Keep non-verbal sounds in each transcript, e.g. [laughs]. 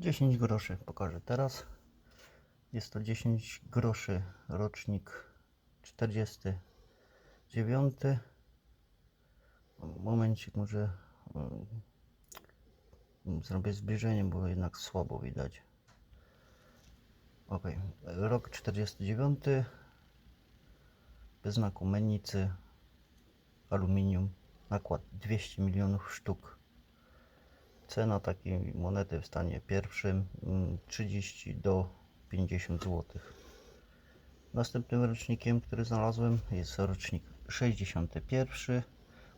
10 groszy pokażę teraz. Jest to 10 groszy rocznik 49. Momencik może mm, zrobię zbliżenie, bo jednak słabo widać. Ok, rok 49. Bez znaku mennicy. Aluminium. Nakład 200 milionów sztuk. Cena takiej monety w stanie pierwszym mm, 30 do 50 zł. Następnym rocznikiem, który znalazłem jest rocznik 61.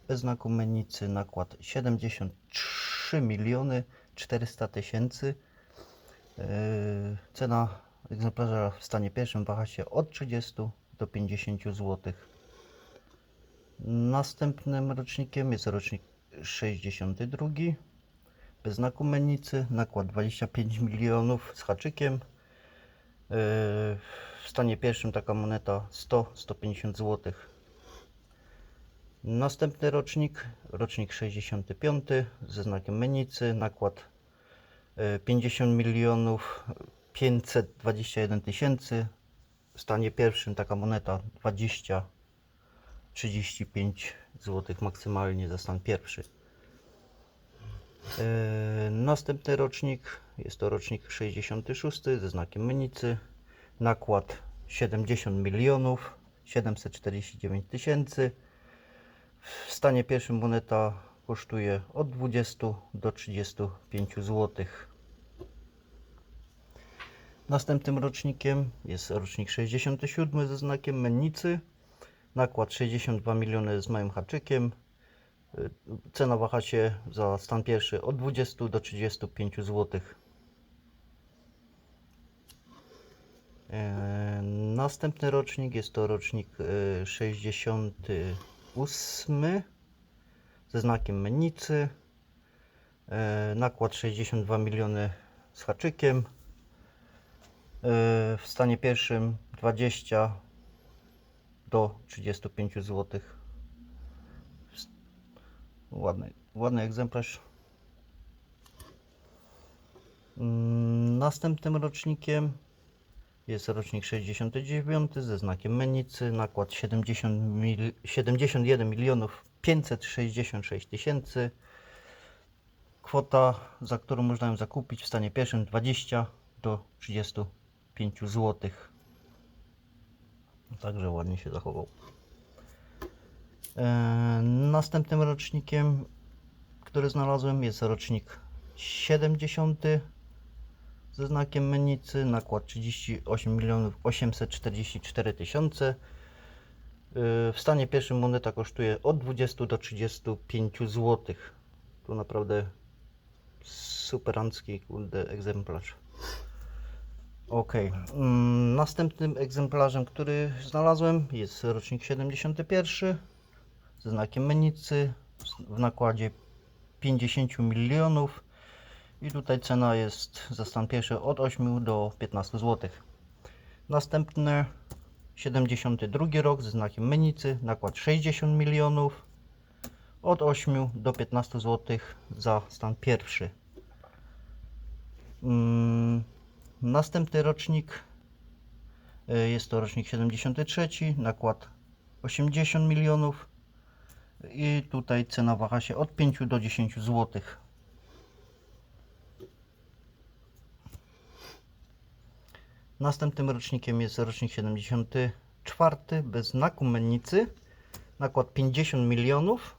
Bez znaku mennicy nakład 73 miliony 400 tysięcy. Yy, Cena egzemplarza w stanie pierwszym waha się od 30 do 50 zł. Następnym rocznikiem jest rocznik 62. Bez znaku mennicy, nakład 25 milionów z haczykiem. Yy, W stanie pierwszym taka moneta 100-150 zł. Następny rocznik, rocznik 65 ze znakiem mennicy, nakład yy, 50 milionów 521 tysięcy. W stanie pierwszym taka moneta 20 35 zł maksymalnie za stan pierwszy. Yy, Następny rocznik jest to rocznik 66 ze znakiem mennicy. Nakład 70 milionów 749 tysięcy. W stanie pierwszym moneta kosztuje od 20 do 35 zł. Następnym rocznikiem jest rocznik 67 ze znakiem mennicy. Nakład 62 miliony z małym haczykiem. Cena waha się za stan pierwszy od 20 do 35 zł. E, Następny rocznik jest to rocznik e, 68 ze znakiem mennicy. E, Nakład 62 miliony z haczykiem. E, W stanie pierwszym 20 do 35 zł. Ładny, ładny egzemplarz. Mm, Następnym rocznikiem jest rocznik 69 ze znakiem mennicy. Nakład 70 mil, 71 milionów 566 tysięcy. Kwota, za którą można ją zakupić w stanie pierwszym 20 do 35 zł. Także ładnie się zachował. E, Następnym rocznikiem, który znalazłem, jest rocznik 70 ze znakiem mennicy. Nakład 38 milionów 844 tysiące. E, W stanie pierwszym moneta kosztuje od 20 do 35 zł. Tu naprawdę superancki kurde egzemplarz. Ok. Mm, Następnym egzemplarzem, który znalazłem jest rocznik 71 ze znakiem mennicy w nakładzie 50 milionów i tutaj cena jest za stan pierwszy od 8 do 15 zł. Następny 72 rok ze znakiem mennicy, nakład 60 milionów od 8 do 15 zł za stan pierwszy. Mm, Następny rocznik y, jest to rocznik 73, nakład 80 milionów i tutaj cena waha się od 5 do 10 zł. Następnym rocznikiem jest rocznik 74 bez znaku mennicy, nakład 50 milionów.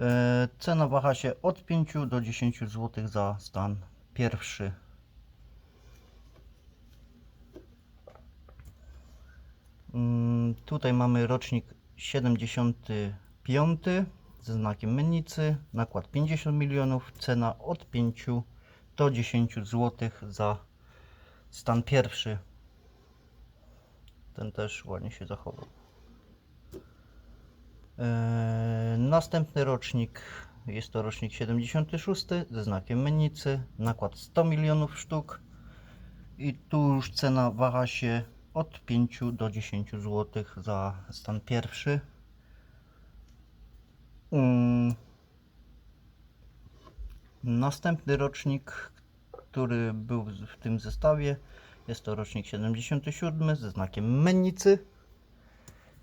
E, Cena waha się od 5 do 10 zł za stan pierwszy. Mm, Tutaj mamy rocznik 75 ze znakiem mennicy, nakład 50 milionów, cena od 5 do 10 zł za stan pierwszy. Ten też ładnie się zachował. Eee, Następny rocznik jest to rocznik 76 ze znakiem mennicy, nakład 100 milionów sztuk i tu już cena waha się od 5 do 10 zł za stan pierwszy. Mm. Następny rocznik, który był w tym zestawie. Jest to rocznik 77 ze znakiem mennicy.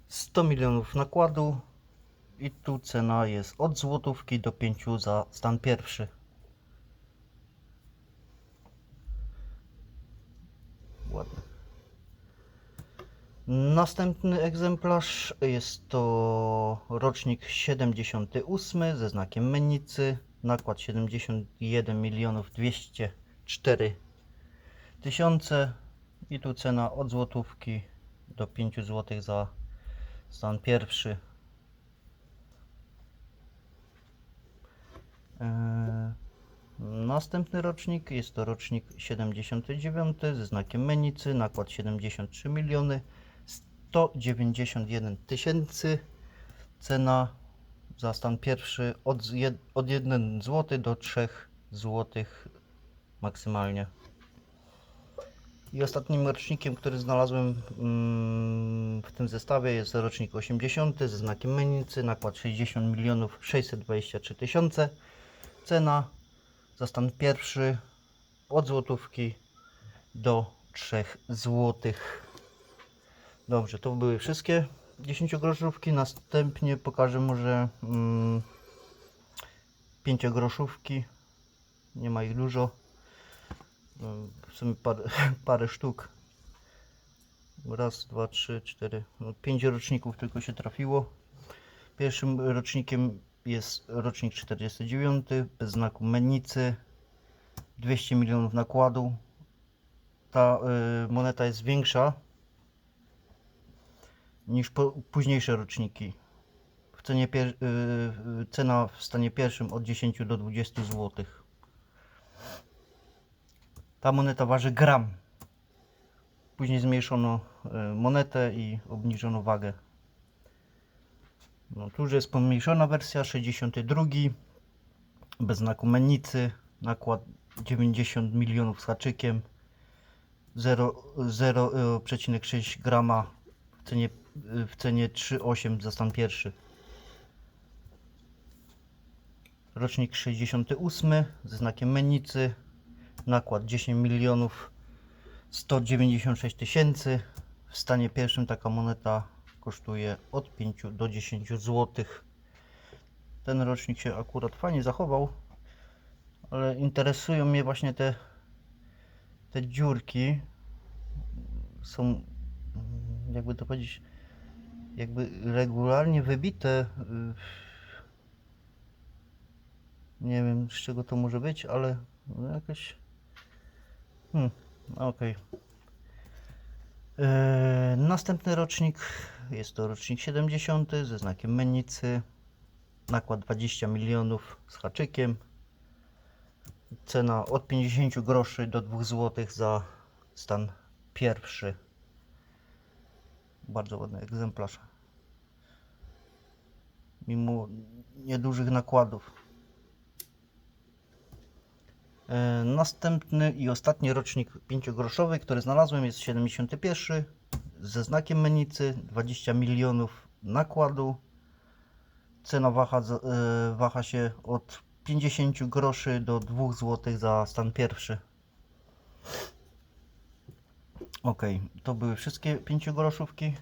100 milionów nakładu i tu cena jest od złotówki do 5 za stan pierwszy. Następny egzemplarz jest to rocznik 78 ze znakiem mennicy. Nakład 71 milionów 204 tysiące i tu cena od złotówki do 5 zł za stan pierwszy. Eee, Następny rocznik jest to rocznik 79 ze znakiem Menicy, nakład 73 miliony 191 tysięcy. Cena za stan pierwszy od, od 1 zł do 3 zł maksymalnie. I ostatnim rocznikiem, który znalazłem mm, w tym zestawie jest rocznik 80 ze znakiem Menicy, nakład 60 milionów 623 tysiące. Cena za stan pierwszy od złotówki do 3 złotych. Dobrze, to były wszystkie 10 groszówki. Następnie pokażę może mm, 5 groszówki. Nie ma ich dużo. W sumie parę, [laughs] parę sztuk. Raz, dwa, trzy, cztery. No, pięć roczników tylko się trafiło. Pierwszym rocznikiem jest rocznik 49 bez znaku mennicy. 200 milionów nakładu. Ta y, moneta jest większa niż późniejsze roczniki. W cenie pier, y, y, cena w stanie pierwszym od 10 do 20 zł. Ta moneta waży gram. Później zmniejszono y, monetę i obniżono wagę. No, tu już jest pomniejszona wersja 62 bez znaku mennicy. Nakład 90 milionów z haczykiem. 0 0,6 grama w cenie, w cenie 3,8 za stan pierwszy. Rocznik 68 ze znakiem mennicy. Nakład 10 milionów 196 tysięcy. W stanie pierwszym taka moneta kosztuje od 5 do 10 zł. Ten rocznik się akurat fajnie zachował, ale interesują mnie właśnie te, te dziurki. Są, jakby to powiedzieć, jakby regularnie wybite. y, Nie wiem z czego to może być, ale no jakoś. Hmm, okej. Eee, Następny rocznik jest to rocznik 70 ze znakiem mennicy. Nakład 20 milionów z haczykiem. Cena od 50 groszy do 2 zł za stan pierwszy. Bardzo ładny egzemplarz. Mimo niedużych nakładów. E, Następny i ostatni rocznik 5-groszowy, który znalazłem jest 71 ze znakiem menicy 20 milionów nakładu. Cena waha, e, waha się od 50 groszy do 2 zł za stan pierwszy. Ok, to były wszystkie 5 groszówki.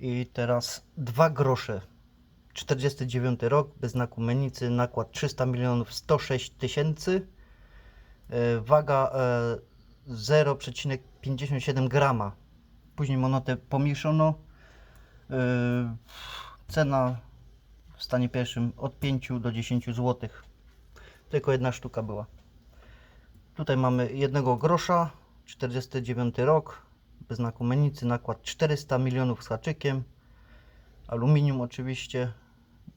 I teraz 2 grosze. 49 rok bez znaku menicy, nakład 300 milionów 106 tysięcy. E, Waga e, 0,57 grama. Później monetę pomniejszono. E, Cena w stanie pierwszym od 5 do 10 zł. Tylko jedna sztuka była. Tutaj mamy jednego grosza, 49 rok, bez znaku menicy, nakład 400 milionów z haczykiem, aluminium oczywiście.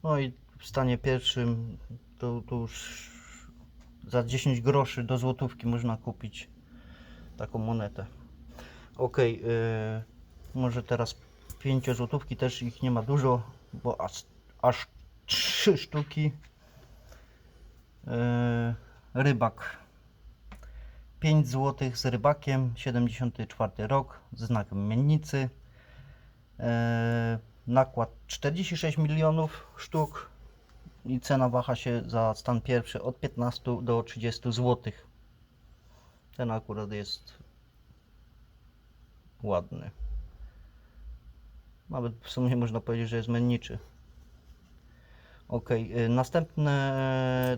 No i w stanie pierwszym to, to już za 10 groszy do złotówki można kupić taką monetę. Ok, yy, może teraz 5 złotówki też ich nie ma dużo, bo aż, aż 3 sztuki. Yy, rybak 5 zł z rybakiem, 74 rok, znakiem miennicy. Yy, nakład 46 milionów sztuk i cena waha się za stan pierwszy od 15 do 30 zł. Ten akurat jest ładny. Nawet w sumie można powiedzieć, że jest menniczy. Ok, następne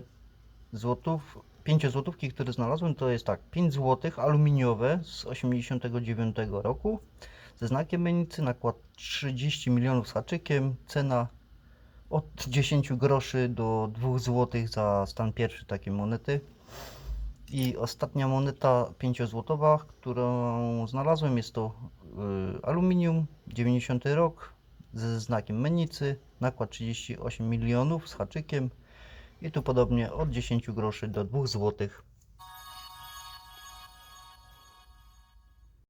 złotów, 5 złotówki, które znalazłem, to jest tak, 5 złotych aluminiowe z 89 roku ze znakiem mennicy, nakład 30 milionów z haczykiem, cena od 10 groszy do 2 złotych za stan pierwszy takiej monety. I ostatnia moneta 5 złotowa, którą znalazłem jest to y, aluminium, 90 rok ze znakiem mennicy, nakład 38 milionów z haczykiem i tu podobnie od 10 groszy do 2 złotych